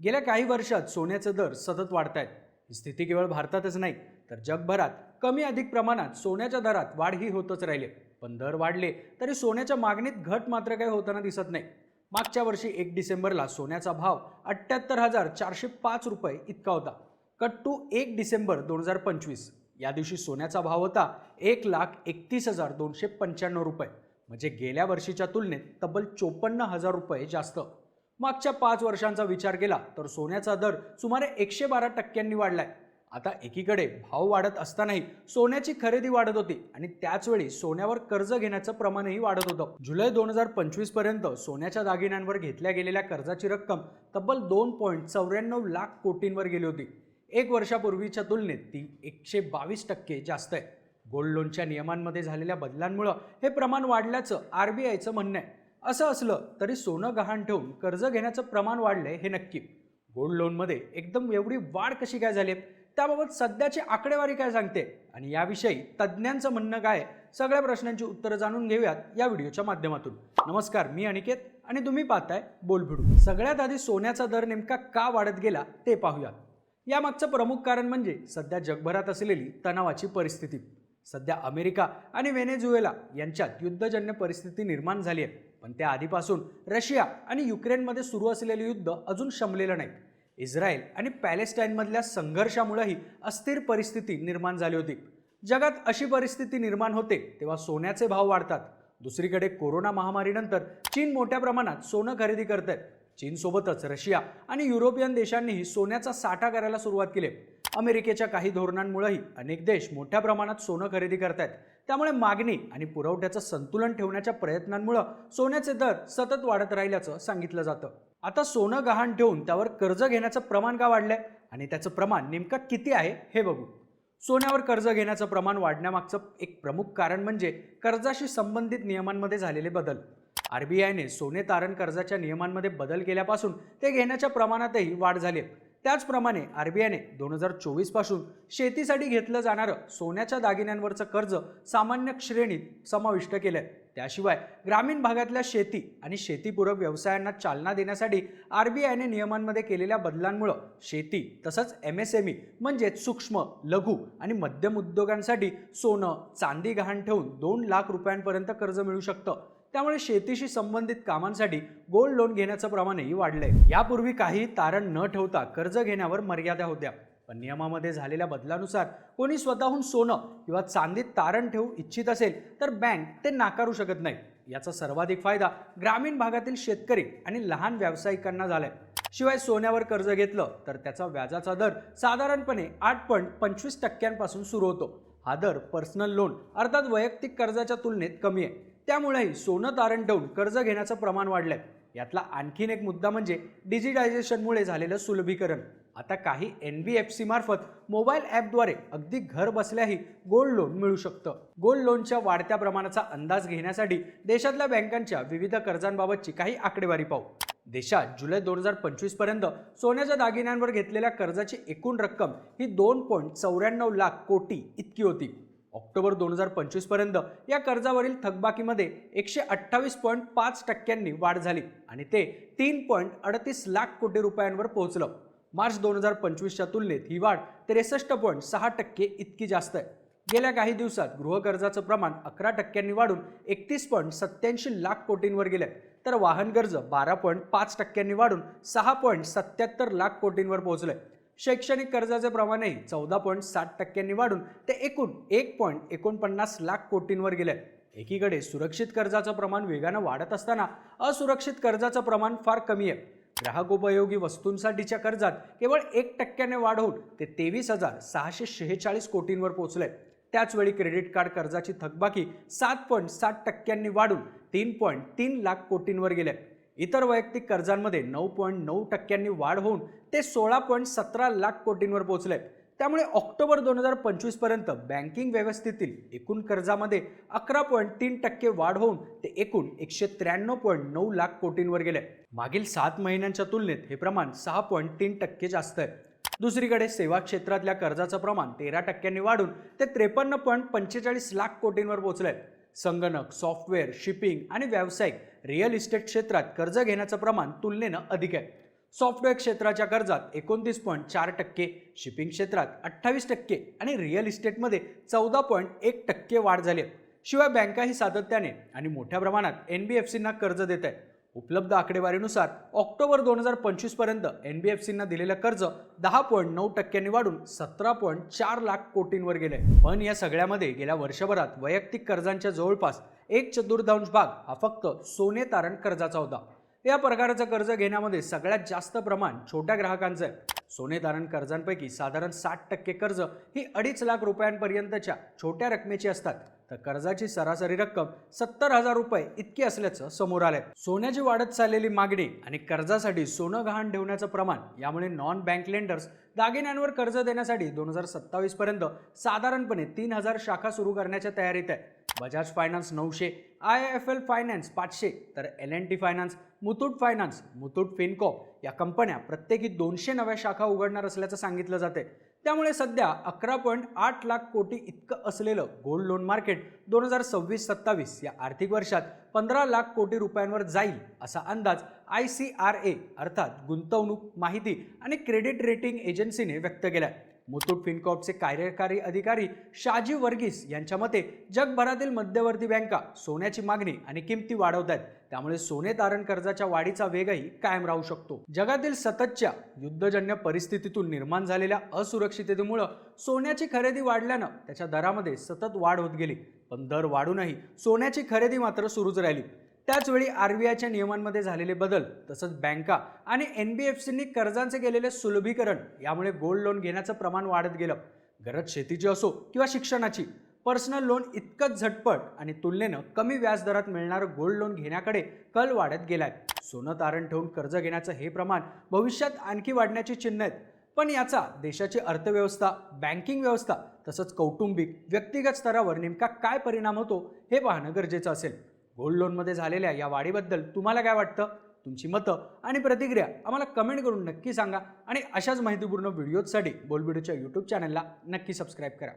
गेल्या काही वर्षात सोन्याचे दर सतत वाढत आहेत. ही स्थिती केवळ भारतातच नाही तर जगभरात कमी अधिक प्रमाणात सोन्याच्या दरात वाढ ही होतच राहिली. पण दर वाढले तरी सोन्याच्या मागणीत घट मात्र काही होताना दिसत नाही. मागच्या वर्षी एक डिसेंबरला सोन्याचा भाव अठ्ठ्याहत्तर हजार चारशे पाच रुपये इतका होता. कट टू एक डिसेंबर दोन हजार पंचवीस या दिवशी सोन्याचा भाव होता एक लाख एकतीस हजार दोनशे पंच्याण्णव रुपये. म्हणजे गेल्या वर्षीच्या तुलनेत तब्बल चोपन्न हजार रुपये जास्त. मागच्या पाच वर्षांचा विचार केला तर सोन्याचा दर सुमारे एकशे बारा टक्क्यांनी वाढलाय. आता एकीकडे भाव वाढत असतानाही सोन्याची खरेदी वाढत होती आणि त्याचवेळी सोन्यावर कर्ज घेण्याचं प्रमाणही वाढत होतं. जुलै दोन हजार पंचवीसपर्यंत सोन्याच्या दागिन्यांवर घेतल्या गेलेल्या कर्जाची रक्कम तब्बल दोन पॉईंट चौऱ्याण्णव लाख कोटींवर गेली होती. एक वर्षापूर्वीच्या तुलनेत ती एकशे बावीस टक्के जास्त आहे. गोल्ड लोनच्या नियमांमध्ये झालेल्या बदलांमुळं हे प्रमाण वाढल्याचं आर बी आयचं म्हणणं आहे. असं असलं तरी सोनं गहाण ठेवून कर्ज घेण्याचं प्रमाण वाढलंय हे नक्की. गोल्ड लोनमध्ये एकदम एवढी वाढ कशी काय झाली? त्याबाबत सध्याची आकडेवारी काय सांगते? आणि याविषयी तज्ज्ञांचं म्हणणं काय? आहे? सगळ्या प्रश्नांची उत्तरं जाणून घेऊयात या व्हिडिओच्या माध्यमातून. नमस्कार मी अनिकेत आणि तुम्ही पाहताय बोलभिडू सगळ्यात आधी सोन्याचा दर नेमका का वाढत गेला ते पाहूयात यामागचं प्रमुख कारण म्हणजे सध्या जगभरात असलेली तणावाची परिस्थिती. सध्या अमेरिका आणि व्हेनेझुएला यांच्यात युद्धजन्य परिस्थिती निर्माण झाली आहे. पण त्या आधीपासून रशिया आणि युक्रेनमध्ये सुरू असलेले युद्ध अजून शमलेलं नाही इस्रायल आणि पॅलेस्टाईनमधल्या संघर्षामुळेही अस्थिर परिस्थिती निर्माण झाली होती. जगात अशी परिस्थिती निर्माण होते तेव्हा सोन्याचे भाव वाढतात. दुसरीकडे कोरोना महामारीनंतर चीन मोठ्या प्रमाणात सोनं खरेदी करत आहे चीनसोबतच रशिया आणि युरोपियन देशांनीही सोन्याचा साठा करायला सुरुवात केली. अमेरिकेच्या काही धोरणांमुळेही अनेक देश मोठ्या प्रमाणात सोनं खरेदी करतायत. त्यामुळे मागणी आणि पुरवठ्याचं संतुलन ठेवण्याच्या प्रयत्नांमुळे सोन्याचे दर सतत वाढत राहिल्याचं सांगितलं जातं. आता सोनं गहाण ठेवून त्यावर कर्ज घेण्याचं प्रमाण का वाढलंय आणि त्याचं प्रमाण नेमकं किती आहे हे बघू. सोन्यावर कर्ज घेण्याचं प्रमाण वाढण्यामागचं एक प्रमुख कारण म्हणजे कर्जाशी संबंधित नियमांमध्ये झालेले बदल. आरबीआयने सोने तारण कर्जाच्या नियमांमध्ये बदल केल्यापासून ते घेण्याच्या प्रमाणातही वाढ झाली आहे. त्याचप्रमाणे आर बी आयने दोन हजार चोवीसपासून शेतीसाठी घेतलं जाणारं सोन्याच्या दागिन्यांवरचं कर्ज सामान्य श्रेणीत समाविष्ट केलं आहे त्याशिवाय ग्रामीण भागातल्या शेती आणि शेतीपूरक व्यवसायांना चालना देण्यासाठी आर बी आयने नियमांमध्ये केलेल्या बदलांमुळं शेती तसंच एम एस एम ई म्हणजेच सूक्ष्म लघु आणि मध्यम उद्योगांसाठी सोनं चांदी गहाण ठेवून दोन लाख रुपयांपर्यंत कर्ज मिळू शकतं. त्यामुळे शेतीशी संबंधित कामांसाठी गोल्ड लोन घेण्याचं प्रमाणही वाढलंय. यापूर्वी काही तारण न ठेवता कर्ज घेण्यावर मर्यादा होत्या. पण नियमामध्ये झालेल्या बदलानुसार कोणी स्वतःहून सोनं किंवा चांदीत तारण ठेवू इच्छित असेल तर बँक ते नाकारू शकत नाही. याचा सर्वाधिक फायदा ग्रामीण भागातील शेतकरी आणि लहान व्यावसायिकांना झालाय. शिवाय सोन्यावर कर्ज घेतलं तर त्याचा व्याजाचा दर साधारणपणे आठ पॉईंट पंचवीस टक्क्यांपासून सुरू होतो. हा दर पर्सनल लोन अर्थात वैयक्तिक कर्जाच्या तुलनेत कमी आहे. त्यामुळेही सोनं तारण ठेवून कर्ज घेण्याचं प्रमाण वाढलंय. यातला आणखीन एक मुद्दा म्हणजे डिजिटायझेशनमुळे झालेलं सुलभीकरण. आता काही एन बी एफ सी मार्फत मोबाईल ॲपद्वारे अगदी घर बसल्याही गोल्ड लोन मिळू शकतं. गोल्ड लोनच्या वाढत्या प्रमाणाचा अंदाज घेण्यासाठी देशातल्या बँकांच्या विविध कर्जांबाबतची काही आकडेवारी पाहू. देशात जुलै दोन हजार पंचवीसपर्यंत सोन्याच्या दागिन्यांवर घेतलेल्या कर्जाची एकूण रक्कम ही दोन पॉईंट चौऱ्याण्णव लाख कोटी इतकी होती. ऑक्टोबर दोन हजार पंचवीसपर्यंत या कर्जावरील थकबाकीमध्ये एकशे अठ्ठावीस पॉईंट पाच टक्क्यांनी वाढ झाली आणि ते तीन पॉईंट अडतीस लाख कोटी रुपयांवर पोहोचलं. मार्च दोन हजार पंचवीसच्या तुलनेत ही वाढ त्रेसष्ट पॉईंट सहा टक्के इतकी जास्त आहे. गेल्या काही दिवसात गृहकर्जाचं प्रमाण अकरा टक्क्यांनी वाढून एकतीस पॉईंट सत्त्याऐंशी लाख कोटींवर गेलं तर वाहन कर्ज बारा पॉईंट पाच टक्क्यांनी वाढून सहा पॉईंट सत्याहत्तर लाख कोटींवर पोहोचलंय. शैक्षणिक कर्जाचे प्रमाणही चौदा पॉईंट साठ टक्क्यांनी वाढून ते एकूण एक पॉईंट एकोणपन्नास लाख कोटींवर गेले. एकीकडे सुरक्षित कर्जाचं प्रमाण वेगानं वाढत असताना असुरक्षित कर्जाचं प्रमाण फार कमी आहे. ग्राहकोपयोगी वस्तूंसाठीच्या कर्जात केवळ एक टक्क्याने वाढ होऊन ते तेवीस हजार सहाशे शेहेचाळीस कोटींवर पोहोचले. त्याचवेळी क्रेडिट कार्ड कर्जाची थकबाकी सात पॉईंट सात टक्क्यांनी वाढून तीन पॉईंट तीन लाख कोटींवर गेले. इतर वैयक्तिक कर्जांमध्ये नऊ पॉईंट नऊ टक्क्यांनी वाढ होऊन ते सोळा पॉईंट सतरा लाख कोटींवर पोहोचले. त्यामुळे ऑक्टोबर दोन हजार पंचवीसपर्यंत बँकिंग व्यवस्थेतील एकूण कर्जामध्ये अकरा पॉईंट तीन टक्के वाढ होऊन ते एकूण एकशे त्र्याण्णव पॉईंट नऊ लाख कोटींवर गेले. मागील सात महिन्यांच्या तुलनेत हे प्रमाण सहा पॉईंट तीन टक्के जास्त आहे. दुसरीकडे सेवा क्षेत्रातल्या कर्जाचं प्रमाण तेरा टक्क्यांनी वाढून ते त्रेपन्न पॉईंट पंचेचाळीस लाख कोटींवर पोहोचलंय. संगणक सॉफ्टवेअर शिपिंग आणि व्यावसायिक रिअल इस्टेट क्षेत्रात कर्ज घेण्याचं प्रमाण तुलनेनं अधिक आहे. सॉफ्टवेअर क्षेत्राच्या कर्जात एकोणतीस पॉईंट चार टक्के शिपिंग क्षेत्रात अठ्ठावीस टक्के आणि रिअल इस्टेटमध्ये चौदा पॉईंट एक टक्के वाढ झाली आहे. शिवाय बँकाही सातत्याने आणि मोठ्या प्रमाणात एन बी एफ सींना कर्ज देत आहेत उपलब्ध आकडेवारीनुसार ऑक्टोबर दोन हजार पंचवीसपर्यंत एन बी एफ सींना दिलेलं कर्ज दहा पॉईंट नऊ टक्क्यांनी वाढून सतरा पॉईंट चार लाख कोटींवर गेले पण या सगळ्यामध्ये गेल्या वर्षभरात वैयक्तिक कर्जांच्या जवळपास एक चतुर्थांश भाग हा फक्त सोने तारण कर्जाचा होता. या प्रकारचं कर्ज घेण्यामध्ये सगळ्यात जास्त प्रमाण छोट्या ग्राहकांचं आहे. सोने तारण कर्जांपैकी साधारण साठ टक्के कर्ज ही अडीच लाख रुपयांपर्यंतच्या छोट्या रकमेची असतात. तर कर्जाची सरासरी रक्कम सत्तर हजार रुपये इतकी असल्याचं समोर आलंय. सोन्याची वाढत चाललेली मागणी आणि कर्जासाठी सोनं गहाण ठेवण्याचं प्रमाण यामुळे नॉन बँक लेंडर्स दागिन्यांवर कर्ज देण्यासाठी दोन हजार सत्तावीस पर्यंत साधारणपणे तीन हजार शाखा सुरू करण्याच्या तयारीत आहे. बजाज फायनान्स नऊशे आय एफ एल फायनान्स पाचशे तर L N T finance Muthoot finance Muthoot Fincorp या कंपन्या प्रत्येकी दोनशे नव्या शाखा उघडणार असल्याचं सांगितलं जाते त्यामुळे सध्या अकरा पॉईंट आठ लाख कोटी इतकं असलेलं गोल्ड लोन मार्केट दोन हजार सव्वीस सत्तावीस या आर्थिक वर्षात पंधरा लाख कोटी रुपयांवर जाईल असा अंदाज आय सी आर ए अर्थात गुंतवणूक माहिती आणि क्रेडिट रेटिंग एजन्सीने व्यक्त केला मुथूट फिनकॉपचे कार्यकारी अधिकारी शाजी वर्गीस यांच्या मते जगभरातील मध्यवर्ती बँका सोन्याची मागणी आणि किमती वाढवत आहेत. त्यामुळे सोने तारण कर्जाच्या वाढीचा वेगही कायम राहू शकतो. जगातील सततच्या युद्धजन्य परिस्थितीतून निर्माण झालेल्या असुरक्षिततेमुळं सोन्याची खरेदी वाढल्यानं त्याच्या दरामध्ये सतत वाढ होत गेली. पण दर वाढूनही सोन्याची खरेदी मात्र सुरूच राहिली. त्याचवेळी आर बी आयच्या नियमांमध्ये झालेले बदल तसंच बँका आणि एन बी एफ सींनी कर्जांचे केलेले सुलभीकरण यामुळे गोल्ड लोन घेण्याचं प्रमाण वाढत गेलं. गरज शेतीची असो किंवा शिक्षणाची पर्सनल लोन इतकंच झटपट आणि तुलनेनं कमी व्याजदरात मिळणारं गोल्ड लोन घेण्याकडे कल वाढत गेलाय. सोनं तारण ठेवून कर्ज घेण्याचं हे प्रमाण भविष्यात आणखी वाढण्याची चिन्ह आहेत. पण याचा देशाची अर्थव्यवस्था बँकिंग व्यवस्था तसंच कौटुंबिक व्यक्तिगत स्तरावर नेमका काय परिणाम होतो हे पाहणं गरजेचं असेल. गोल्ड लोनमध्ये झालेल्या या वाढीबद्दल तुम्हाला काय वाटतं? तुमची मतं आणि प्रतिक्रिया आम्हाला कमेंट करून नक्की सांगा आणि अशाच माहितीपूर्ण व्हिडिओजसाठी बोलबिडूच्या यूट्यूब चॅनलला नक्की सबस्क्राईब करा.